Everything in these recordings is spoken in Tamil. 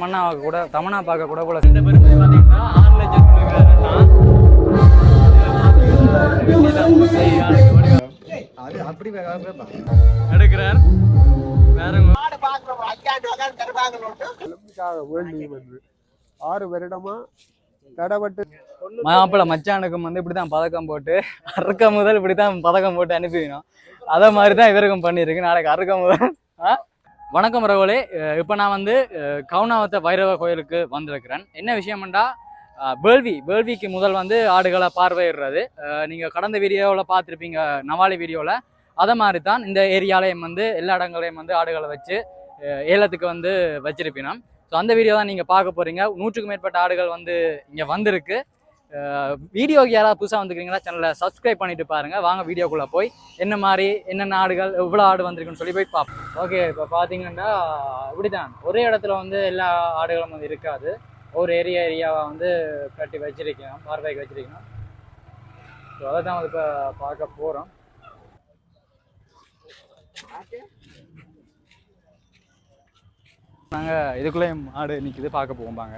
தமன்னா கூட தமன்னா பார்க்க கூட போல இந்த பெருமை பார்த்தீங்கன்னா ஆறு லட்சம் எடுக்கிறார் ஆறு வருடமா தடப்பட்டு மாப்பிள்ள மச்சானுக்கும் வந்து இப்படிதான் பதக்கம் போட்டு அறுக்க முதல் இப்படிதான் பதக்கம் போட்டு அனுப்பிவினோம் அதை மாதிரி தான் இவருக்கும் பண்ணியிருக்கு நாளைக்கு அறுக்க முதல்? வணக்கம் ரகுலே. இப்போ நான் வந்து கவுனாவத்த பைரவ கோயிலுக்கு வந்திருக்கிறேன். என்ன விஷயம்டா வேள்வி. வேள்விக்கு முதல் வந்து ஆடுகளை பார்வையிடுறது. நீங்கள் கடந்த வீடியோவில் பார்த்துருப்பீங்க நவாலி வீடியோவில் அதை மாதிரி தான் இந்த ஏரியாலையும் வந்து எல்லா இடங்களையும் வந்து ஆடுகளை வச்சு ஏலத்துக்கு வந்து வச்சிருப்பினோம். ஸோ அந்த வீடியோ தான் நீங்கள் பார்க்க போகிறீங்க நூற்றுக்கும் மேற்பட்ட ஆடுகள் வந்து இங்கே வந்திருக்கு. வீடியோக்கு யாராவது புதுசாக வந்துக்கிறீங்களா சேனலை சப்ஸ்கிரைப் பண்ணிட்டு பாருங்கள் வாங்க வீடியோக்குள்ளே போய் என்ன மாதிரி என்னென்ன ஆடுகள் எவ்வளோ ஆடு வந்திருக்குன்னு சொல்லி போய் பார்ப்போம் ஓகே இப்போ பார்த்தீங்கன்னா இப்படிதான் ஒரே இடத்துல வந்து எல்லா ஆடுகளும் வந்து இருக்காது. ஒரு ஏரியா ஏரியாவை வந்து கட்டி வச்சிருக்கோம் பார்வைக்கு வச்சிருக்கோம் ஸோ அதை தான் இப்போ பார்க்க போகிறோம் நாங்கள் இதுக்குள்ளேயும் ஆடு நிற்கிது பார்க்க போகும்பாங்க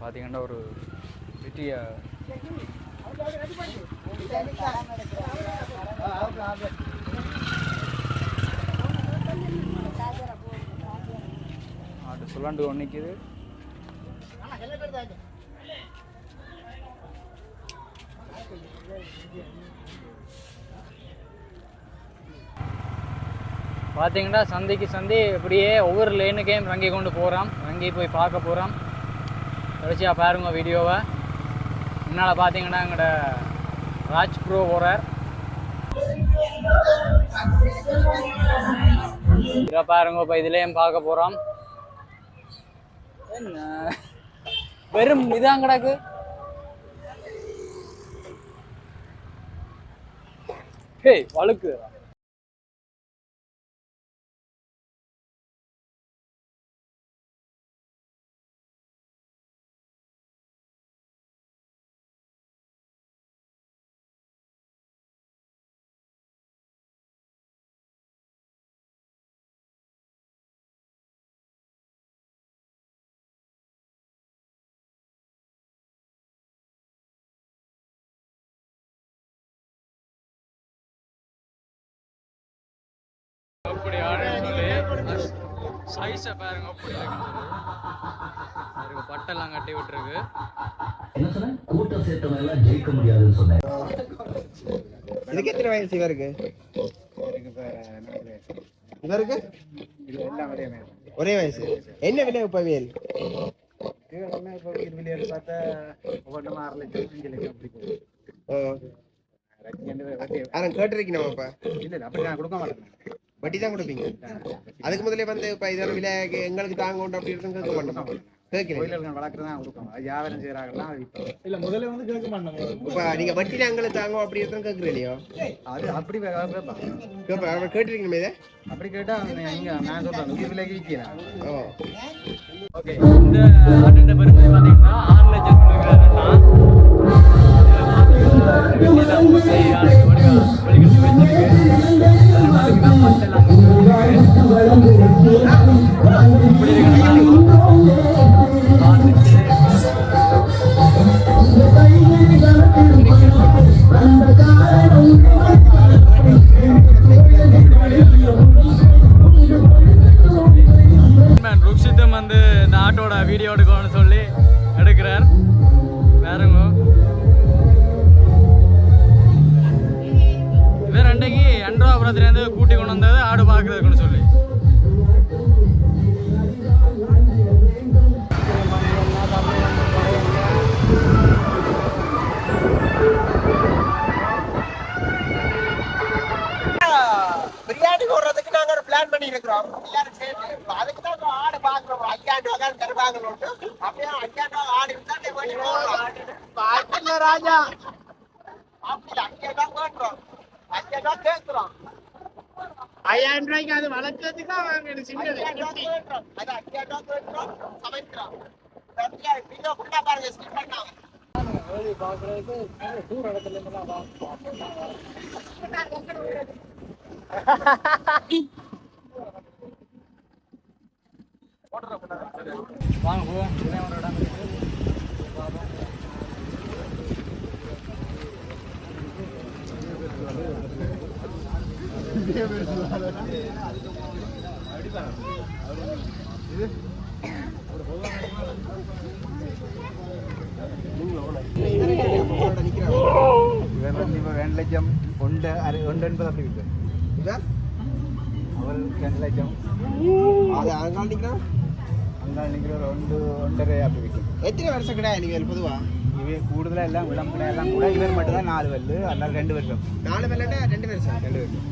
பார்த்தீங்கன்னா ஒரு பெரிய ஆடு ஒன்று நிற்கிது பார்த்தீங்கன்னா சந்தைக்கு சந்தை இப்படியே ஒவ்வொரு லைனுக்கையும் ரங்கி கொண்டு போகிறோம் ரங்கி போய் பார்க்க போகிறோம் தொடர்ச்சியாக பாருங்கள் வீடியோவை பின்னால் பார்த்தீங்கன்னா எங்களோட ராஜ் ப்ரோ போகிறார் இதை பாருங்க இப்போ இதுலேயும் பார்க்க போகிறோம் என்ன? வெறும் இதான் கிடக்கு. ஹே வழுக்கு. அப்படி ஆடுன்னு சொல்லி சைஸை பாருங்க அப்படி இருக்கு. பட்டெல்லாம் கட்டி விட்டுருக்கு. என்ன சொன்னேன்? கூட்டம் சேர்த்தவங்க எல்லாம் ஜெயிக்க முடியாதுன்னு சொன்னேன். இதுக்கு எத்தனை வயசு இவருக்கு? இவருக்கு ஒரே வயசு. என்ன விலை இப்ப வேல் ஓ. ஆனா கேட்டிருக்கீங்க இப்ப வட்டி தான் கொடுப்பீங்க. அதுக்கு முதல்ல வந்து இப்ப இதோட விலை எங்களுக்கு தாங்க உண்டு அப்படி இருந்து கேட்க மாட்டோம்? கேட்கிறேன் இல்ல முதல்ல வந்து கேட்க மாட்டாங்க இப்ப நீங்க வட்டி எங்களுக்கு தாங்க அப்படி இருந்து கேட்கிறேன் இல்லையோ அது அப்படி கேப்ப அவர் கேட்டிருக்கீங்க இதை? அப்படி கேட்டா நீங்க நான் விலைக்கு விற்கிறேன் ஓ. ஓகே இந்த ஆட்டின் பெருமை பார்த்தீங்கன்னா ஆறு லட்சம் வந்து இந்த ஆட்டோட வீடியோ எடுக்கணும்னு சொல்லி எடுக்கிறார். அன்றைக்கு அன்றாபுரத்துலேருந்து கூட்டி கொண்டு வந்தது ஆடு பார்க்கறதுக்குன்னு சொல்லி. பிரியாணி போடுறதுக்கு நாங்க ஒரு பிளான் பண்ணி இருக்கிறோம் எல்லாரும் சேர்ந்து. அதுக்கு தான் ஆடு பாக்குறோம் ரூபாய் தான் தருவாங்கன்னு அப்படியே ரூபாய் ஆடு போடுறோம் ராஜா. அப்படி ஐயாயிரம் ரூபாய் கேட்கிறோம் ஐயாயிரம் ரூபாய் கேட்கிறோம் ஐயாயிரம் ரூபாய்க்கு அது வளர்க்கறதுக்கு தான் கேட்கிறோம் அது ஐயாயிரம் ரூபாய் வீடியோ பாருங்க ஸ்கிப் பண்ணாம. வாங்க போவோம். வந்து இப்போ ரெண்டு லட்சம் ஒன்று அரை ஒன்று எண்பது அப்படி இருக்கு இவன் அவர் ரெண்டு லட்சம் அது அங்காள் நிக்கிறான் அங்கே நிற்கிற ஒரு ஒன்று ஒன்றரை அப்படி விற்கும் எத்தனை வருஷம் கிடையாது நீங்கள் பொதுவா இவே கூடுதலாக எல்லாம் விளம்பரம் எல்லாம் கூட இவர் மட்டும் தான் நாலு பல்லு அதனால் ரெண்டு வருஷம் நாலு பேர்லன்னா ரெண்டு வருஷம் ரெண்டு வருஷம்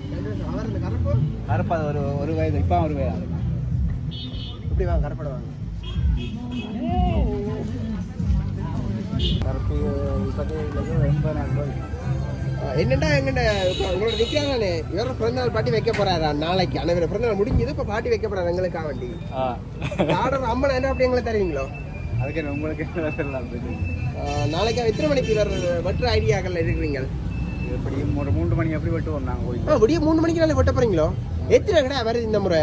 கருப்பு? ஒரு ஒரு வயது இப்போ ஒரு வயது. இப்படி வாங்க கருப்பட வாங்க. கருப்பு இப்போதே ரூபாய் அஹ் என்னடா எங்கண்ட இப்போ உங்களோட நிற்கிறானே இவரோட பிறந்தநாள் பாட்டி வைக்க போறாரா? நாளைக்கு. அனைவரும் பிறந்தநாள் முடிஞ்சது இப்போ பாட்டி வைக்க போறாரு எங்களுக்கா வண்டி? ஆர்டர் அம்மன் என்ன அப்படி எங்களை தருவீங்களோ? அதுக்கு உங்களுக்கு நாளைக்கு எத்தனை மணிக்கு இவர் வெட்டுற ஐடியாக்கள் இருக்கிறீங்க? எப்படியும் ஒரு மூன்று மணி அப்படி வெட்டுவோம் நாங்கள் போய்? ஆ விடிய மூணு மணிக்கு நாளை வெட்ட போறீங்களோ? எத்தனை கடை வருது இந்த முறை?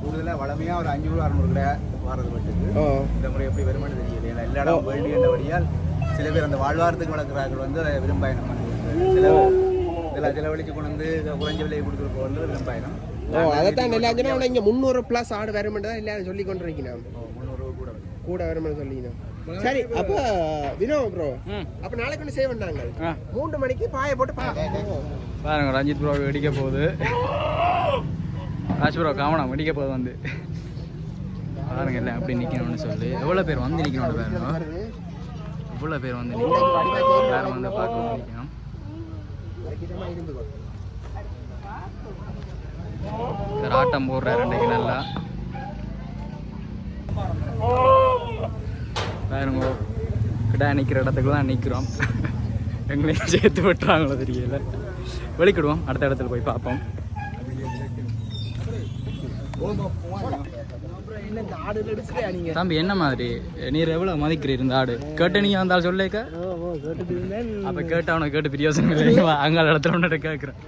கூடுதலாக வளமையாக ஒரு அஞ்சூறு அறுநூறு கடை வாரது இந்த முறை எப்படி வருமானு தெரியல. ஏன்னா எல்லா இடம் வேண்டி என்றபடியால் சில பேர் அந்த வாழ்வாரத்துக்கு வளர்க்குறார்கள் வந்து அதை விரும்பாயினம் சில இதெல்லாம் செலவழிச்சு கொண்டு வந்து குறைஞ்ச விலையை கொடுத்துருக்கோம் வந்து விரும்பாயினம். ஓ அதைத்தான் எல்லா ஆனால் இங்கே முந்நூறு ப்ளஸ் ஆடு வருமென்று தான் எல்லாரும் சொல்லி கொண்டு இருக்கணும் முந்நூறு கூட. கூட வருமென்னு சொல்லிக்கணும் சரி அப்போ வினோ ப்ரோ அப்போ நாளைக்கு ஒன்று சேவ் பண்ணாங்க மூன்று மணிக்கு பாயை போட்டு பாருங்க ரஞ்சித் ப்ரோ வெடிக்க போகுது. ராஜ் ப்ரோ காமனா வெடிக்க போகுது வந்து. பாருங்க எல்லாம் எப்படி நிற்கணும்னு சொல்லி. எவ்வளோ பேர் வந்து நிற்கணும் பாருங்க எவ்வளோ பேர் வந்து நிற்கணும் எல்லாரும் வந்து பார்க்க நிற்கணும் ஆட்டம் போடுறாரு ரெண்டைக்கு நல்லா பாருங்க. கிடா நிற்கிற இடத்துக்கு தான் நிற்கிறோம் எங்களையும் சேர்த்து விட்டுறாங்களோ தெரியல. வெளிக்கிடுவோம். அடுத்த இடத்துல போய் பார்ப்போம். தம்பி என்ன மாதிரி? நீர் எவ்வளோ மதிக்கிறீர் இந்த ஆடு? கேட்டு நீங்க வந்தால் சொல்லேக்க. அப்ப கேட்டு அவனை கேட்டு பிரியோசனம் இல்லை. அங்கே இடத்துல ஒன்று கேட்குறேன்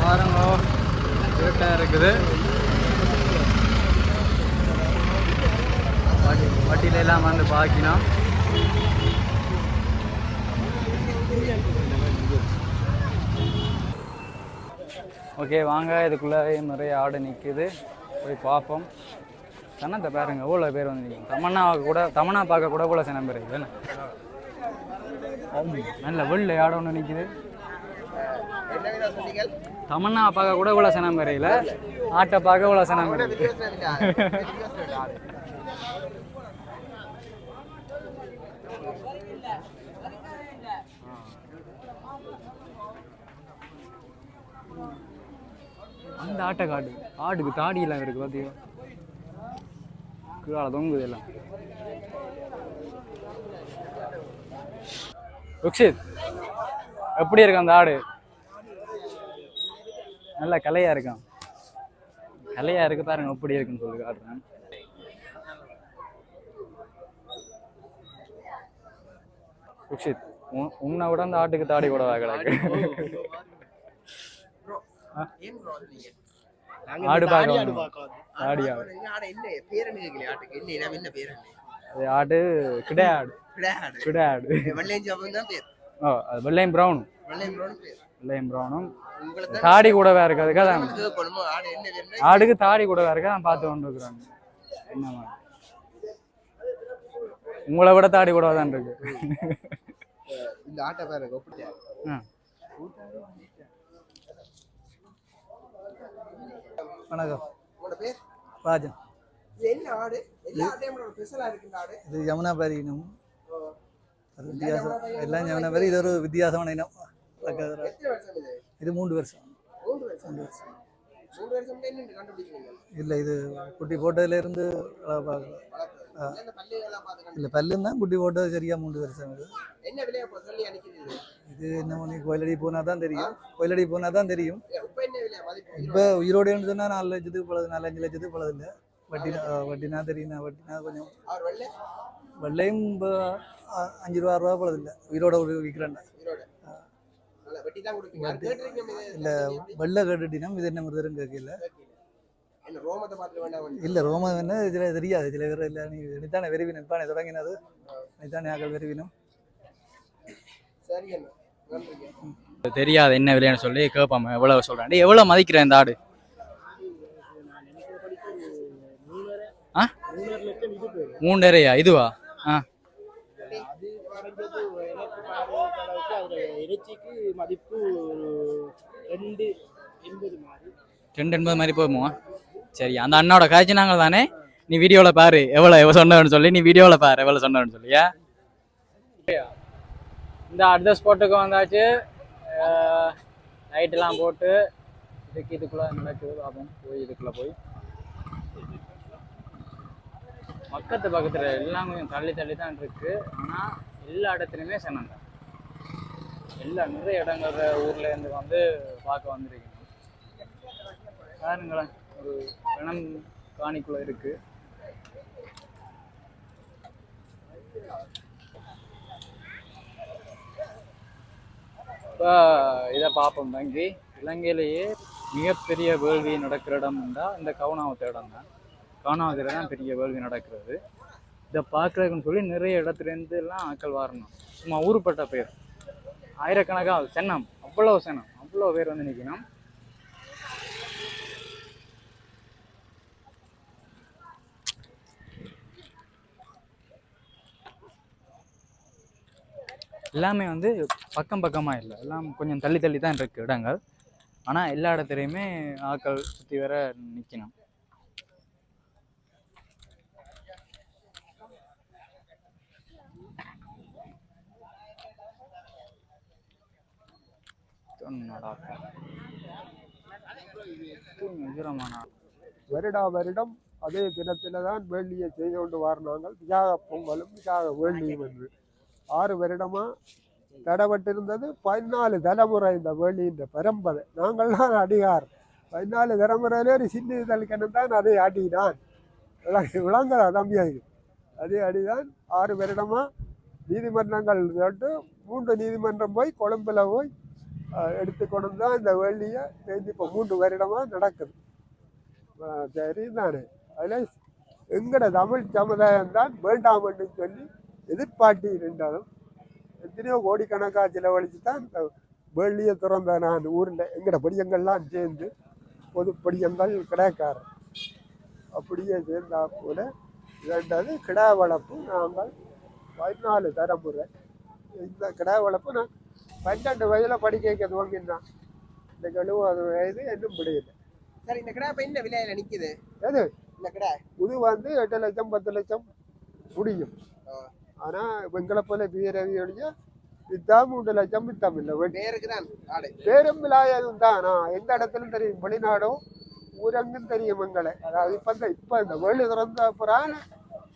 பாருங்க. கரெக்டாக இருக்குது. வட்டியில எல்லாம் வந்து பாக்கினோம். ஓகே வாங்க. இதுக்குள்ளே நிறைய ஆடு நிற்குது போய் பார்ப்போம். சனத்தை பாருங்க எவ்வளோ பேர் வந்து நிற்கும் தமன்னா கூட தமன்னா பார்க்க கூட இவ்வளோ சனம் பேர் இருக்குது நல்ல வெள்ளை ஆடு ஒன்று நிற்குது தமன்னா பார்க்க கூட இவ்வளோ சனம் பேரையில் ஆட்டை பார்க்க இவ்வளோ சனம். அந்த ஆட்டை காடு. ஆடுக்கு தாடி எல்லாம் இருக்கு பார்த்தியோ கீழே தொங்குது எல்லாம். ருக்ஷித் எப்படி இருக்கு அந்த ஆடு? நல்ல கலையா இருக்கான் கலையா இருக்கு பாருங்க எப்படி இருக்குன்னு சொல்லி காட்டுறேன். ருக்ஷித் உன்- உன்னை விட அந்த ஆட்டுக்கு தாடி கூட கிடக்கு ஆடு பார்க்க தாடி ஆடு வந்தோம். பார்க்க வந்தோம். ஆடு தாடி பார்க்க ஆடு. வந்தீங்க. ஆடு என்ன பேர் என்ன கேட்கலையா ஆட்டுக்கு? என்ன இனம் என்ன பேர்? என்ன அது ஆடு கிடை ஆடு கிடா ஆடு கிடை ஆடு வெள்ளையஞ்சி அவங்க தான் பேர். ஓ அது வெள்ளையும் ப்ரௌனும் வெள்ளையம் ப்ரோன்னு பேர் தாடி கூடவே இருக்கு அதுக்காக பேர் ஆடுக்கு தாடி கூடவே இருக்கு? தான் பார்த்து கொண்டு இருக்கிறாங்க என்ன மாதிரி? உங்களை விட தாடி கூடவே தான் இருக்கு. இந்த ஆட்டை ஆ. வணக்கம். பேர்? ராஜன். இது என்ன ஆடு? எல்லா ஆட்டையும் ஸ்பெஷலா இருக்கு இந்த ஆடு? இது யமுனாபாரி இனம். வித்தியாசம். எல்லாம் யமுனாபாரி இது ஒரு வித்தியாசமான இனம். இது மூன்று வருஷம். மூன்று வருஷம். மூன்று வருஷம். இல்லை இது குட்டி போட்டதுலேருந்து இல்லை பல்லுன்னு தான் குட்டி போட்டது சரியா மூன்று வருஷம் இது இது என்ன பண்ணி கோயிலடி போனால் தான் தெரியும். கோயிலடி போனால் தான் தெரியும். இப்போ உயிரோடுன்னு சொன்னால் நாலு லட்சத்துக்கு பழது நாலஞ்சு லட்சத்துக்கு இல்லை. வட்டினா வட்டினா தெரியும்னா வட்டினா கொஞ்சம் வெள்ளையும் இப்போ அஞ்சு ரூபா ஆறு ரூபா பழது இல்லை. உயிரோட விற்கிறேன்டா ஈரோடு நல்ல வெட்டி தான் கொடுப்பீங்க அது கேட்டிருக்கீங்க இது இல்ல வெள்ளை கட்டுட்டினம் இது என்ன மிருதம் கேட்கல இல்ல ரோமா என்ன இதுல தெரியாது. சில பேர் இல்ல. நீ நித்தானே விரும்பினம் பானே தொடங்கினது. நித்தானே ஆக்கள் நன்றிங்க. தெரியாது என்ன விலைன்னு சொல்லி கேட்பாம எவ்வளவு சொல்றான். எவ்வளவு மதிக்கிறேன் இந்த ஆடு? ஆ? மூன்றரையா இதுவா? அதோட மதிப்பு ஒரு ரெண்டு எண்பது மாதிரி. ரெண்டு எண்பது மாதிரி போகுமா சரி அந்த அண்ணாவோட காய்ச்சினாங்க தானே? நீ வீடியோவில் பாரு எவ்வளோ எவ்வளோ சொன்னவன்னு சொல்லி நீ வீடியோவில் பாரு எவ்வளோ சொன்னவன்னு சொல்லியா? இந்த அடுத்த ஸ்பாட்டுக்கு வந்தாச்சு. லைட்டெல்லாம் போட்டு இதுக்கு இதுக்குள்ளே நடக்குது பார்ப்போம் போய் இதுக்குள்ளே போய். பக்கத்து பக்கத்தில் எல்லாம் கொஞ்சம் தள்ளி தள்ளி தான் இருக்குது ஆனால் எல்லா இடத்துலையுமே சொன்னாங்க எல்லா நிறைய இடங்கள் ஊர்ல இருந்து வந்து பார்க்க வந்திருக்கீங்க பாருங்களேன் ஒரு பிணம் காணிக்குள்ள இருக்கு. இப்போ இதை பார்ப்போம் தங்கி. இலங்கையிலேயே மிகப்பெரிய வேள்வி நடக்கிற இடம் தான் இந்த கவுனாவத்த இடம் தான். கவுனாவத்தில் தான் பெரிய வேள்வி நடக்கிறது. இதை பார்க்குறதுக்குன்னு சொல்லி நிறைய இடத்துலேருந்து எல்லாம் ஆட்கள் வரணும். சும்மா ஊருப்பட்ட பேர். ஆயிரக்கணக்காக சென்னம். அவ்வளோ சென்னம். அவ்வளோ பேர் வந்து நிற்கணும் எல்லாமே வந்து பக்கம் பக்கமாக இல்லை. எல்லாம் கொஞ்சம் தள்ளி தள்ளி தான் இருக்குது இடங்கள். ஆனால் எல்லா இடத்துலையுமே ஆட்கள் சுற்றி வர நிற்கணும் வருடா வருடம் அதே தினத்துல தான் வேள்வியை செய்து கொண்டு வாரினாங்கள் விசாக பொங்கலும் விசாக வேள்வியும் என்று ஆறு வருடமா தடப்பட்டிருந்தது பதினாலு தலைமுறை இந்த வேள்வியின் பரம்பரை. நாங்கள்லாம் அடிகார் பதினாலு தலைமுறையிலே ஒரு சின்ன தலிக்கணும் தான் அதை அடிதான் விளங்குதா விளங்குறா தம்பியாக. அதே அடிதான் ஆறு வருடமா நீதிமன்றங்கள் தொட்டு மூன்று நீதிமன்றம் போய் கொழும்புல போய் எடுத்துக்கொண்டு எடுத்து கொண்டு தான் இந்த வேள்வியை சேர்ந்து இப்போ மூன்று வருடமாக நடக்குது. சரி நான் அதில் எங்கட தமிழ் சமுதாயம் தான் வேண்டாம்னு சொல்லி எதிர்பார்ட்டி இருந்தாலும் எத்தனையோ கோடிக்கணக்காக செலவழித்து தான் இந்த வேள்வியை திறந்த நான் ஊரில். எங்கட படியங்கள்லாம் சேர்ந்து பொது படியங்கள் கிடைக்காரு அப்படியே சேர்ந்தா போல இரண்டாவது கிடா வளர்ப்பு நாங்கள் பதினாலு தரமுறை. இந்த கிடா வளர்ப்பு நான் பன்னெண்டு வயதில் படிக்க வைக்க துவங்கினான் இந்த எழுபது வயது இன்னும் முடியல. சரி இந்த கடை இப்ப என்ன விலையில நிக்குது? எது? இந்த கடை. இது வந்து எட்டு லட்சம் பத்து லட்சம் முடியும். ஆனால் எங்களை போல வீரவியொழிய வித்தா மூன்று லட்சம் வித்தம் இல்லை பேருக்கு தான் பேரும் விலாயதும் தான். நான் எந்த இடத்துலும் தெரியும் வெளிநாடும் ஊரங்கும் தெரியும் எங்களை. அதாவது இப்போ இந்த இப்போ இந்த வேலி திறந்த அப்புறம்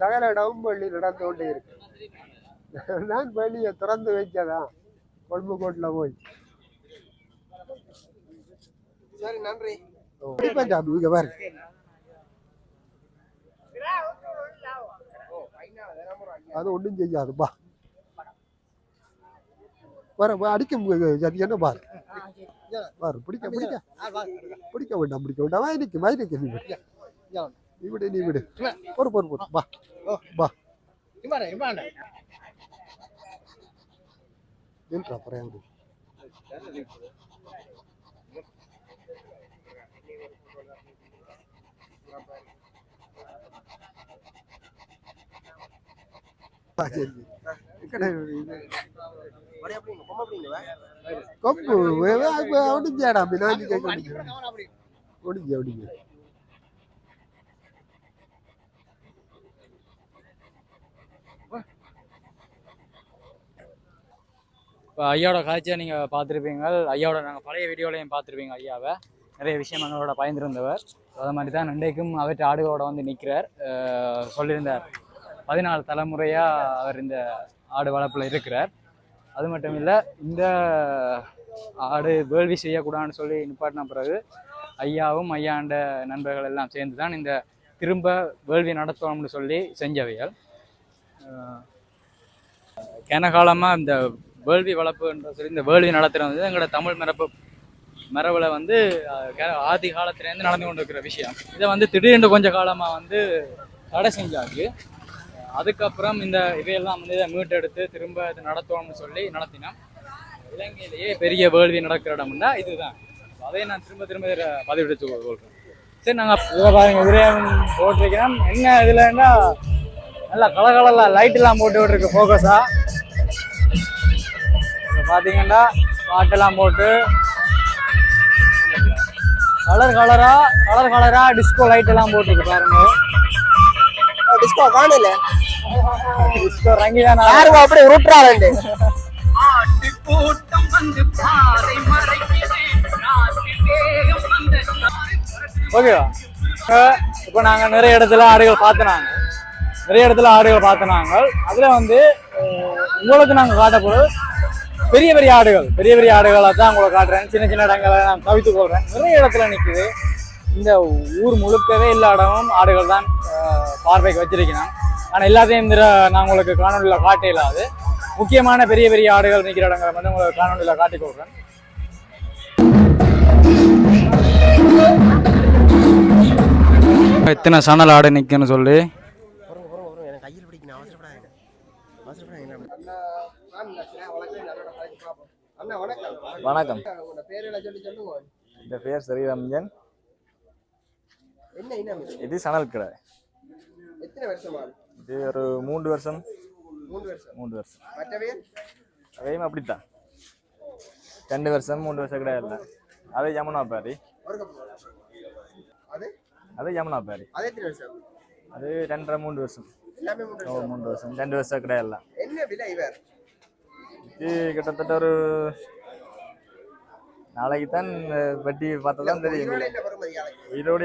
சகல இடமும் வெள்ளி நடந்து கொண்டே இருக்கு. நான் வெளியை திறந்து வைக்கதான். கொழும்புக்கோட்டில் போய் சரி நன்றி. பஞ்சாபி இங்கே பாரு. அது ஒன்றும் செய்யாது பா வர வா, அடிக்க என்ன பாரு? பாரு பிடிக்க பிடிக்க. பிடிக்க வேண்டாம் பிடிக்க வேண்டாம். வாய் நிற்கும் வாய் நிற்க நீ விடு நீ விடு. நீ விடு பொறு பொறு. பொறு பா dentro por ejemplo. కొప్పు ఆవిడ చేడా బిలో ఒడిగే ఒడిగే இப்போ ஐயாவோட காட்சியை நீங்கள் பார்த்துருப்பீங்க. ஐயாவோட நாங்கள் பழைய வீடியோலையும் பார்த்துருப்பீங்க ஐயாவை. நிறைய விஷயம் எங்களோட பயந்துருந்தவர். அது மாதிரி தான் இன்றைக்கும் அவற்றை ஆடுகளோட வந்து நிற்கிறார் சொல்லியிருந்தார். பதினாலு தலைமுறையாக அவர் இந்த ஆடு வளர்ப்பில் இருக்கிறார். அது மட்டும் இல்லை இந்த ஆடு வேள்வி செய்யக்கூடாதுன்னு சொல்லி நிப்பாட்டின பிறகு ஐயாவும் ஐயாண்ட நண்பர்கள் எல்லாம் சேர்ந்து தான் இந்த திரும்ப வேள்வி நடத்தணும்னு சொல்லி செஞ்சவைகள். கனகாலமாக இந்த வேள்வி வளர்ப்பு என்று சொல்லி இந்த வேள்வி நடத்துறது வந்து எங்களோட தமிழ் மரபு மரபில் வந்து ஆதி காலத்துலேருந்து நடந்து கொண்டு இருக்கிற விஷயம். இதை வந்து திடீர்னு கொஞ்சம் காலமாக வந்து தடை செஞ்சாச்சு. அதுக்கப்புறம் இந்த இதையெல்லாம் வந்து இதை மீட்டெடுத்து திரும்ப இது நடத்தணும்னு சொல்லி நடத்தினோம். இலங்கையிலேயே பெரிய வேள்வி நடக்கிற இடம்னா இதுதான். அதை நான் திரும்ப திரும்ப இதில் பதிவிடுத்து சொல்கிறேன் சரி நாங்கள் இதில் பாருங்கள் இதிலே போட்டிருக்கிறோம். என்ன இதுலன்னா நல்லா கலகலலாம் லைட்டெல்லாம் போட்டு விட்டுருக்கு ஃபோக்கஸாக பார்த்தீங்கன்னா பாட்டெல்லாம் போட்டு கலர் கலரா கலர் கலரா டிஸ்கோ லைட் எல்லாம் போட்டிருக்கு பாருங்க. டிஸ்கோ காணல. டிஸ்கோ ரங்கிதானா? யாருங்க அப்படியே உருட்டுறாரு ஓகேவா இப்போ நாங்கள் நிறைய இடத்துல ஆடுகள் பார்த்தனாங்க நிறைய இடத்துல ஆடுகள் பார்த்தனாங்க அதில் வந்து உங்களுக்கு நாங்கள் காட்ட போகிறது பெரிய பெரிய ஆடுகள் பெரிய பெரிய ஆடுகளை தான் உங்களை காட்டுறேன். சின்ன சின்ன இடங்களை நான் தவித்து கொள்கிறேன் நிறைய இடத்துல நிற்குது இந்த ஊர் முழுக்கவே எல்லா இடமும் ஆடுகள் தான் பார்வைக்கு வச்சிருக்கிறேன் ஆனால் எல்லாத்தையும் இந்த நான் உங்களுக்கு காணொலியில் காட்ட இல்லாது முக்கியமான பெரிய பெரிய ஆடுகள் நிற்கிற இடங்களை வந்து உங்களுக்கு காணொலியில் காட்டி கொடுக்குறேன். எத்தனை சணல் ஆடு நிற்குன்னு சொல்லி வணக்கம். இந்த பேர் ஸ்ரீரஞ்சன் இது? சணல் கடை. இது ஒரு மூன்று வருஷம். மூன்று வருஷம். அதையும் அப்படித்தான். ரெண்டு வருஷம் மூன்று வருஷம் கிடையாது இல்லை. அது யமுனா பேரி. அது? யமுனா பேரி. அது எத்தனை வருஷம்? அது ரெண்டரை மூன்று வருஷம். மூன்று வருஷம். ரெண்டு வருஷம் கிடையாது இல்லை. இது கிட்டத்தட்ட ஒரு நாளைக்கு தான் வட்டி பார்த்தா தான் தெரியும்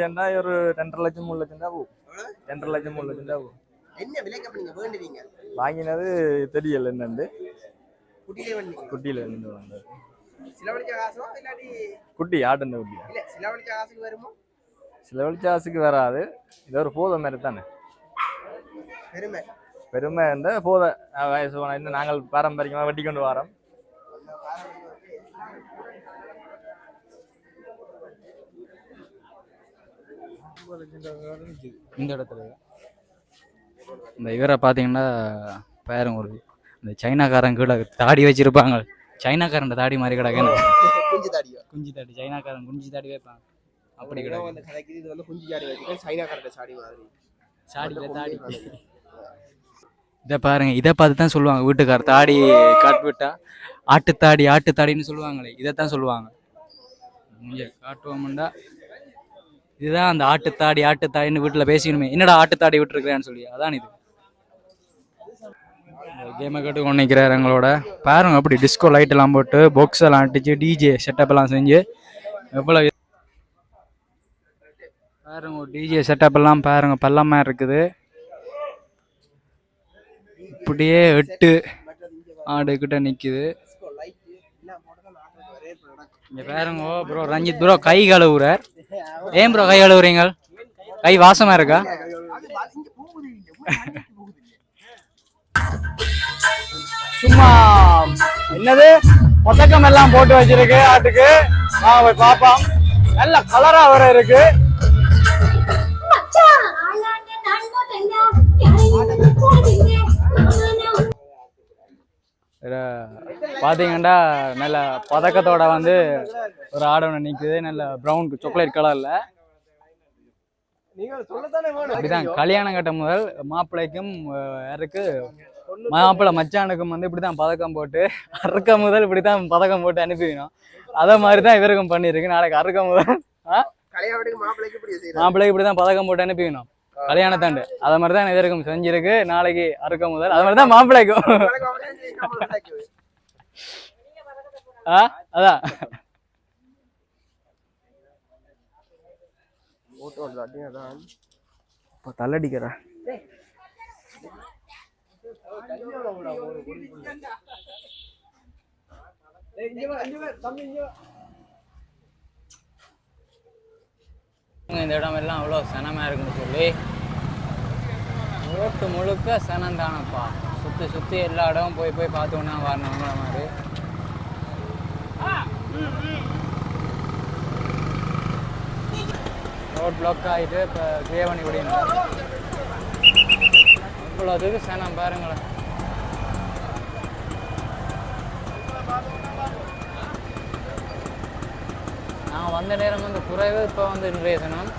என்ன ஒரு ரெண்டரை லட்சம் மூணு லட்சம் தான் போகும் ரெண்டரை லட்சம் மூணு லட்சம் தான் போகும் வாங்கினது தெரியல என்னண்டு குட்டியிலே இருந்து வந்தது குட்டி ஆட்டுந்த குட்டி சிலவழிச்ச காசுக்கு வராது. இது ஒரு போதை மாதிரி தானே. பெருமை. பெருமை இந்த போதை. வயசு இன்னும் நாங்கள் பாரம்பரியமாக வெட்டி கொண்டு வரோம். இந்த இடத்துல. இந்த இவரை பார்த்தீங்கன்னா பேரும் ஒரு இந்த சைனாக்காரன் கூட தாடி வச்சிருப்பாங்க. சைனாக்காரன் தாடி மாதிரி கிடக்கு குஞ்சு தாடியோ? குஞ்சு தாடி சைனாக்காரன் குஞ்சு தாடி வைப்பாங்க அப்படி வந்து கதைக்குது இது வந்து குஞ்சு ஜாடி வச்சுக்கேன் சைனா கரண்ட சாடி மாதிரி. சாடியில தாடி. இதை பாருங்க இதை பார்த்து தான் சொல்லுவாங்க. வீட்டுக்கார் தாடி காட்டு விட்டா ஆட்டுத்தாடி ஆட்டுத்தாடின்னு சொல்லுவாங்களே இதைத்தான் சொல்லுவாங்க. காட்டுவோம்டா. இதுதான் அந்த ஆட்டுத்தாடி ஆட்டுத்தாடின்னு வீட்டில் பேசிக்கணுமே. என்னடா ஆட்டுத்தாடி விட்டுருக்கிறேன்னு சொல்லி. அதான் இது. கேமை கட்டு நினைக்கிறார் நிற்கிறார் எங்களோட. பாருங்க அப்படி டிஸ்கோ லைட் எல்லாம் போட்டு பாக்ஸ் எல்லாம் அடிச்சு டிஜே செட்டப் எல்லாம் செஞ்சு எவ்வளோ பாருங்க டிஜே செட்டப் எல்லாம் பாருங்க பள்ளமா இருக்குது. இப்படியே எட்டு ஆடு கிட்ட நிக்குது. இங்கே பாருங்க ப்ரோ ரஞ்சித் ப்ரோ கை கழுவுறார். ஏன் ப்ரோ கை கழுவுறீங்க கை வாசமா இருக்கா? சும்மா என்னது? பதக்கம் எல்லாம் போட்டு வச்சிருக்கு ஆட்டுக்கு. வா போய் பாப்போம் நல்ல கலரா வர இருக்கு. இதுல பாத்தீங்கன்னா நல்ல பதக்கத்தோட வந்து ஒரு ஆடு ஒன்று நிக்குது. நல்ல ப்ரௌன் சாக்லேட் கலர்ல அப்படிதான். கல்யாணம் கட்ட முதல் மாப்பிள்ளைக்கும் யாருக்கு? மாப்பிள்ளை மச்சானுக்கும் வந்து இப்படிதான் பதக்கம் போட்டு அறுக்க முதல் இப்படிதான் பதக்கம் போட்டு அனுப்பிக்கணும் அதை மாதிரி தான் இவருக்கும் பண்ணியிருக்கு. நாளைக்கு அறுக்க முதல் மாப்பிள்ளைக்கு இப்படிதான் பதக்கம் போட்டு அனுப்பிக்கணும் கல்யாணத்தாண்டு. அதை மாதிரி தான் இவருக்கும் செஞ்சிருக்கு. நாளைக்கு அறுக்க முதல். அது மாதிரி தான் மாப்பிள்ளைக்கும். ஆ? அதான் தள்ளடிக்கிறா. இந்த இடம் எல்லாம் அவ்வளோ சனமாக இருக்குன்னு சொல்லி ரோட்டு முழுக்க சனம் தானப்பா சுற்றி சுற்றி எல்லா இடமும் போய் போய் பார்த்தோன்னா வரணுங்கிற மாதிரி. ரோட் பிளாக் ஆகிட்டு இப்போ கிளியர் பண்ணி விடணும் இவ்வளோதுக்கு சனம் பாருங்களேன். அந்த நேரம் வந்து குறைவு. இப்போ வந்து நிறைய தினம்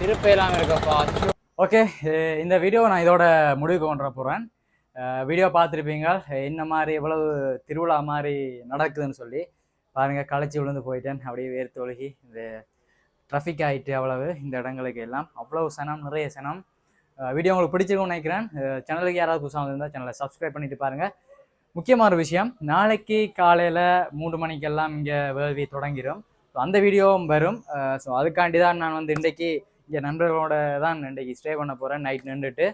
திருப்பையெல்லாம் இருக்கப்பா. ஓகே இந்த வீடியோவை நான் இதோட முடிவுக்கு கொண்டு போகிறேன் வீடியோ பார்த்துருப்பீங்க. என்ன மாதிரி எவ்வளவு திருவிழா மாதிரி நடக்குதுன்னு சொல்லி பாருங்கள் களைச்சி விழுந்து போயிட்டேன். அப்படியே வேர்த்து ஒழுகி இந்த ட்ராஃபிக் ஆகிட்டு அவ்வளவு இந்த இடங்களுக்கு எல்லாம். அவ்வளவு சனம் நிறைய சனம். வீடியோ உங்களுக்கு பிடிச்சிருக்கும்னு நினைக்கிறேன். சேனலுக்கு யாராவது புதுசாக வந்திருந்தால் சேனலை சப்ஸ்கிரைப் பண்ணிட்டு பாருங்கள் முக்கியமான ஒரு விஷயம். நாளைக்கு காலையில் மூன்று மணிக்கெல்லாம் இங்கே வேள்வி தொடங்கிடும் ஸோ அந்த வீடியோவும் வரும். ஸோ அதுக்காண்டி தான் நான் வந்து இன்றைக்கு இங்கே நண்பர்களோட தான் இன்றைக்கு ஸ்டே பண்ண போகிறேன் நைட் நின்றுட்டு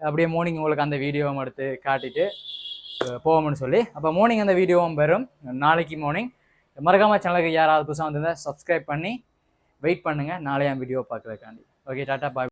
அப்படியே மார்னிங் உங்களுக்கு அந்த வீடியோவும் எடுத்து காட்டிட்டு போவோம்னு சொல்லி. அப்போ மார்னிங் அந்த வீடியோவும் வரும். நாளைக்கு மார்னிங் மறக்காம சேனலுக்கு யாராவது புதுசாக வந்திருந்தால் சப்ஸ்கிரைப் பண்ணி வெயிட் பண்ணுங்கள் நாளைய வீடியோ பார்க்குறதுக்காண்டி. Okay tata bye